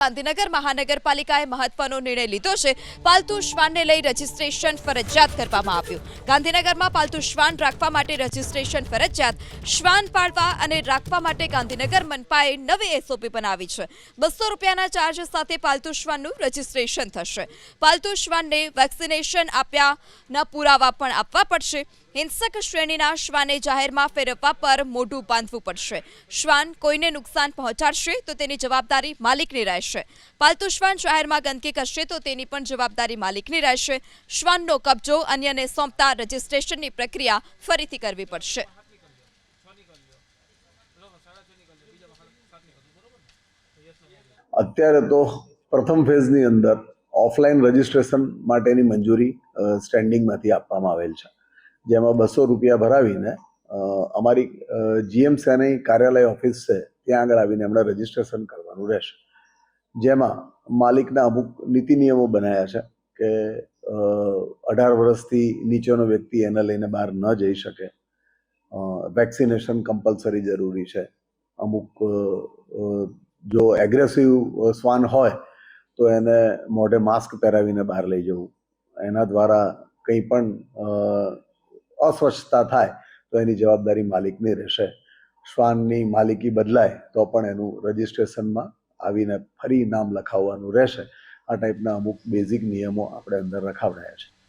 ગાંધીનગર મહાનગરપાલિકાએ મહત્વનો નિર્ણય લીધો છે. પાલતુ શ્વાનને લઈ રજીસ્ટ્રેશન ફરજિયાત કરવામાં આવ્યું. ગાંધીનગરમાં પાલતુ શ્વાન રાખવા માટે રજીસ્ટ્રેશન ફરજિયાત, શ્વાન પાળવા અને રાખવા માટે ગાંધીનગર મનપાએ નવી એસઓપી બનાવી છે. બસો રૂપિયાના ચાર્જ સાથે પાલતુ શ્વાનનું રજીસ્ટ્રેશન થશે. પાલતુ શ્વાનને વેક્સિનેશન આપ્યાના પુરાવા પણ આપવા પડશે. હિંસક શ્રેણીના શ્વાને જાહેરમાં ફેરવવા પર મોઢું બાંધવું પડશે. શ્વાન કોઈને નુકસાન પહોંચાડશે તો તેની જવાબદારી માલિકની રહેશે. પાલતુ શ્વાન જાહેરમાં ગંદકી કરશે તો તેની પણ જવાબદારી માલિકની રહેશે. શ્વાનનો કબજો અન્યને સોંપતા રજિસ્ટ્રેશનની પ્રક્રિયા ફરીથી કરવી પડશે. અત્યારે તો પ્રથમ ફેઝની અંદર ઓફલાઈન રજિસ્ટ્રેશન માટેની મંજૂરી સ્ટેન્ડિંગમાંથી આપવામાં આવેલ છે. જેમાં બસો રૂપિયા ભરાવીને અમારી જીએમસીની કાર્યાલય ઓફિસ છે, ત્યાં આગળ આવીને એમણે રજિસ્ટ્રેશન કરવાનું રહેશે. જેમાં માલિકના અમુક નીતિ નિયમો બનાવ્યા છે કે અઢાર વર્ષથી નીચેનો વ્યક્તિ એને લઈને બહાર ન જઈ શકે. વેક્સિનેશન કમ્પલસરી જરૂરી છે. અમુક જો એગ્રેસિવ શ્વાન હોય તો એને મોઢે માસ્ક પહેરાવીને બહાર લઈ જવું. એના દ્વારા કંઈ પણ અસ્વચ્છતા થાય તો એની જવાબદારી માલિકની રહેશે. શ્વાનની માલિકી બદલાય તો પણ એનું રજિસ્ટ્રેશનમાં આવીને ફરી નામ લખાવવાનું રહેશે. આ ટાઈપના અમુક બેઝિક નિયમો આપણે અંદર રખાવડાયા છે.